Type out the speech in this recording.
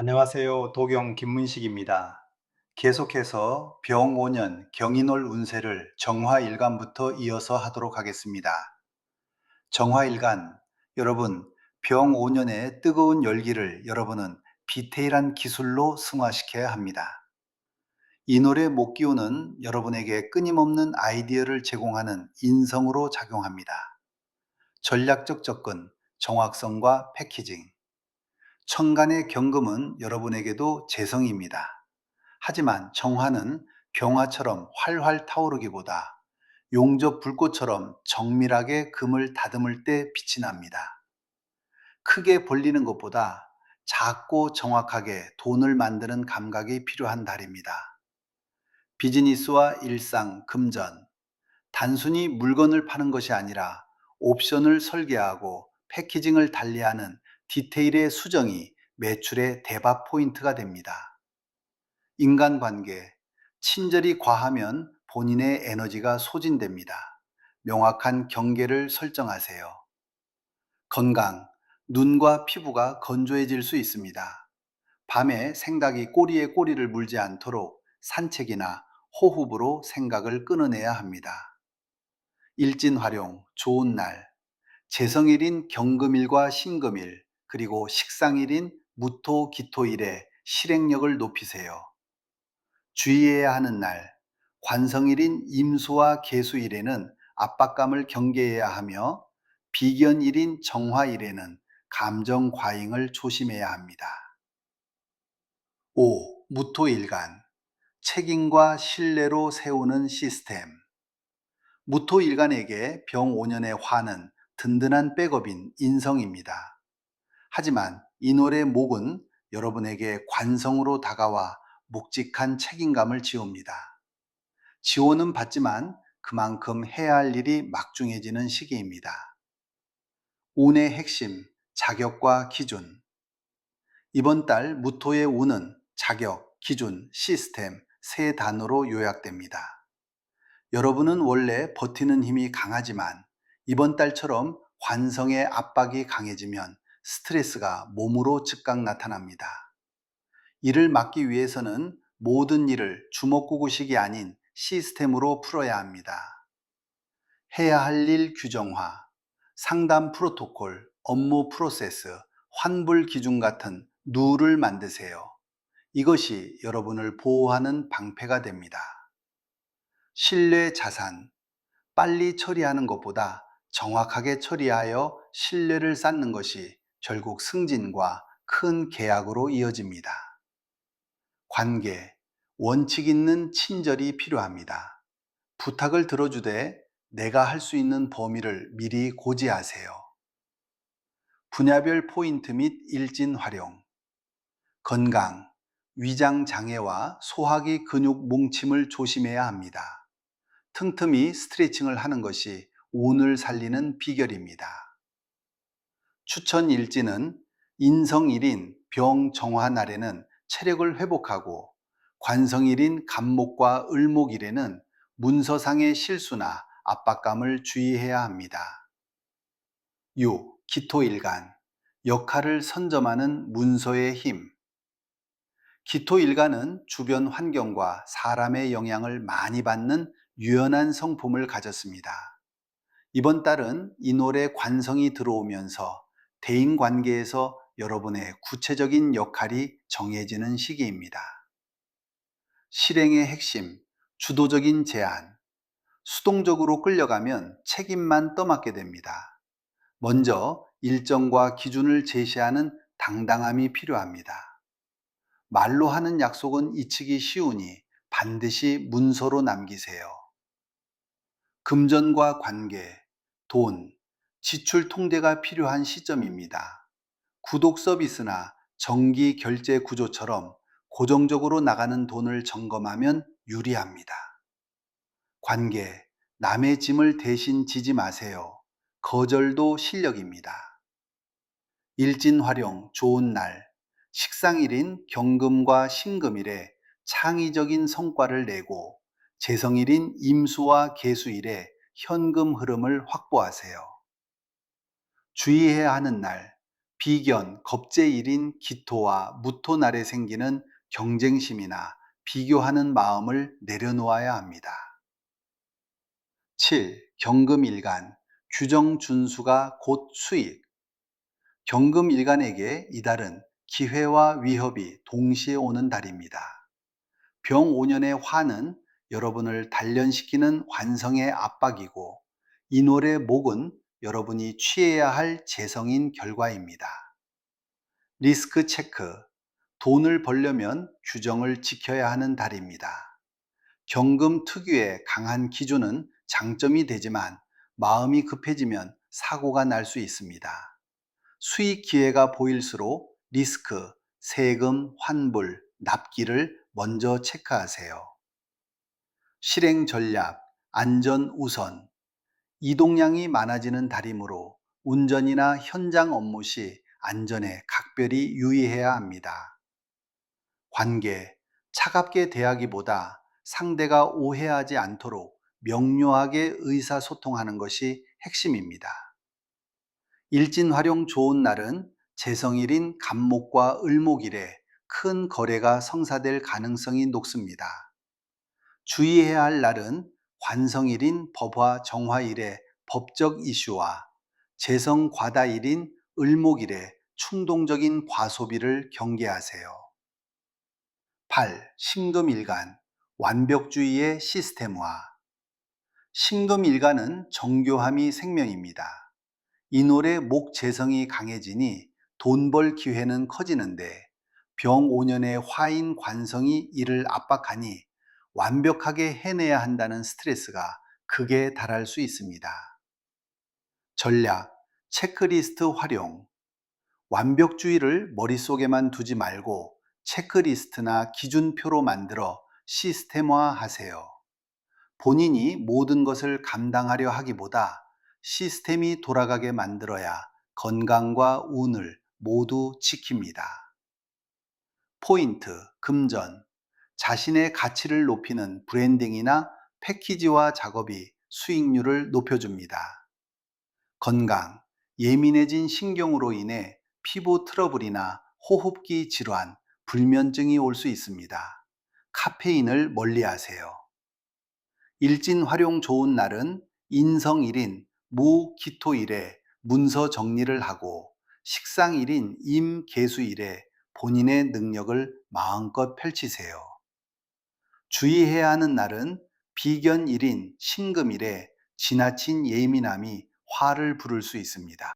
안녕하세요. 도경 김문식입니다. 계속해서 병 5년 경인월 운세를 정화일간부터 이어서 하도록 하겠습니다. 정화일간, 여러분, 병 5년의 뜨거운 열기를 여러분은 디테일한 기술로 승화시켜야 합니다. 이 노래 목 기운은 여러분에게 끊임없는 아이디어를 제공하는 인성으로 작용합니다. 전략적 접근, 정확성과 패키징. 천간의 경금은 여러분에게도 재성입니다. 하지만 정화는 경화처럼 활활 타오르기보다 용접 불꽃처럼 정밀하게 금을 다듬을 때 빛이 납니다. 크게 벌리는 것보다 작고 정확하게 돈을 만드는 감각이 필요한 달입니다. 비즈니스와 일상, 금전. 단순히 물건을 파는 것이 아니라 옵션을 설계하고 패키징을 달리하는 디테일의 수정이 매출의 대박 포인트가 됩니다. 인간관계. 친절이 과하면 본인의 에너지가 소진됩니다. 명확한 경계를 설정하세요. 건강. 눈과 피부가 건조해질 수 있습니다. 밤에 생각이 꼬리에 꼬리를 물지 않도록 산책이나 호흡으로 생각을 끊어내야 합니다. 일진 활용, 좋은 날. 재성일인 경금일과 신금일, 그리고 식상일인 무토, 기토일의 실행력을 높이세요. 주의해야 하는 날, 관성일인 임수와 개수일에는 압박감을 경계해야 하며 비견일인 정화일에는 감정 과잉을 조심해야 합니다. 5. 무토일간 책임과 신뢰로 세우는 시스템 무토일간에게 병 5년의 화는 든든한 백업인 인성입니다. 하지만 이 노래 목은 여러분에게 관성으로 다가와 묵직한 책임감을 지웁니다. 지원은 받지만 그만큼 해야 할 일이 막중해지는 시기입니다. 운의 핵심, 자격과 기준. 이번 달 무토의 운은 자격, 기준, 시스템 세 단어로 요약됩니다. 여러분은 원래 버티는 힘이 강하지만 이번 달처럼 관성의 압박이 강해지면 스트레스가 몸으로 즉각 나타납니다. 이를 막기 위해서는 모든 일을 주먹구구식이 아닌 시스템으로 풀어야 합니다. 해야 할 일 규정화, 상담 프로토콜, 업무 프로세스, 환불 기준 같은 룰을 만드세요. 이것이 여러분을 보호하는 방패가 됩니다. 신뢰 자산, 빨리 처리하는 것보다 정확하게 처리하여 신뢰를 쌓는 것이 결국 승진과 큰 계약으로 이어집니다. 관계, 원칙 있는 친절이 필요합니다. 부탁을 들어주되 내가 할 수 있는 범위를 미리 고지하세요. 분야별 포인트 및 일진 활용, 건강, 위장 장애와 소화기 근육 뭉침을 조심해야 합니다. 틈틈이 스트레칭을 하는 것이 운을 살리는 비결입니다. 추천 일지는 인성일인 병정화 날에는 체력을 회복하고 관성일인 간목과 을목일에는 문서상의 실수나 압박감을 주의해야 합니다. 6. 기토일간 역할을 선점하는 문서의 힘 기토일간은 주변 환경과 사람의 영향을 많이 받는 유연한 성품을 가졌습니다. 이번 달은 이 노래 관성이 들어오면서 대인 관계에서 여러분의 구체적인 역할이 정해지는 시기입니다. 실행의 핵심, 주도적인 제안. 수동적으로 끌려가면 책임만 떠맡게 됩니다. 먼저 일정과 기준을 제시하는 당당함이 필요합니다. 말로 하는 약속은 잊히기 쉬우니 반드시 문서로 남기세요. 금전과 관계, 돈, 지출 통제가 필요한 시점입니다. 구독 서비스나 정기 결제 구조처럼 고정적으로 나가는 돈을 점검하면 유리합니다. 관계, 남의 짐을 대신 지지 마세요. 거절도 실력입니다. 일진 활용, 좋은 날, 식상일인 경금과 신금일에 창의적인 성과를 내고 재성일인 임수와 개수일에 현금 흐름을 확보하세요. 주의해야 하는 날, 비견, 겁제일인 기토와 무토 날에 생기는 경쟁심이나 비교하는 마음을 내려놓아야 합니다. 7. 경금일간, 규정 준수가 곧 수익. 경금일간에게 이달은 기회와 위협이 동시에 오는 달입니다. 병 5년의 화는 여러분을 단련시키는 환성의 압박이고 인월의 목은 여러분이 취해야 할 재성인 결과입니다. 리스크 체크. 돈을 벌려면 규정을 지켜야 하는 달입니다. 경금 특유의 강한 기준은 장점이 되지만 마음이 급해지면 사고가 날 수 있습니다. 수익 기회가 보일수록 리스크, 세금, 환불, 납기를 먼저 체크하세요. 실행 전략, 안전 우선. 이동량이 많아지는 달이므로 운전이나 현장 업무 시 안전에 각별히 유의해야 합니다. 관계, 차갑게 대하기보다 상대가 오해하지 않도록 명료하게 의사소통하는 것이 핵심입니다. 일진 활용 좋은 날은 재성일인 간목과 을목일에 큰 거래가 성사될 가능성이 높습니다. 주의해야 할 날은 관성일인 법화 정화일의 법적 이슈와 재성 과다일인 을목일의 충동적인 과소비를 경계하세요. 8. 신금일간 완벽주의의 시스템화 신금일간은 정교함이 생명입니다. 이노래 목 재성이 강해지니 돈 벌 기회는 커지는데 병 5년의 화인 관성이 이를 압박하니 완벽하게 해내야 한다는 스트레스가 극에 달할 수 있습니다. 전략, 체크리스트 활용. 완벽주의를 머릿속에만 두지 말고 체크리스트나 기준표로 만들어 시스템화 하세요. 본인이 모든 것을 감당하려 하기보다 시스템이 돌아가게 만들어야 건강과 운을 모두 지킵니다. 포인트, 금전. 자신의 가치를 높이는 브랜딩이나 패키지화 작업이 수익률을 높여줍니다. 건강, 예민해진 신경으로 인해 피부 트러블이나 호흡기 질환, 불면증이 올 수 있습니다. 카페인을 멀리 하세요. 일진 활용 좋은 날은 인성일인 무 기토일에 문서 정리를 하고 식상일인 임계수일에 본인의 능력을 마음껏 펼치세요. 주의해야 하는 날은 비견일인 신금일에 지나친 예민함이 화를 부를 수 있습니다.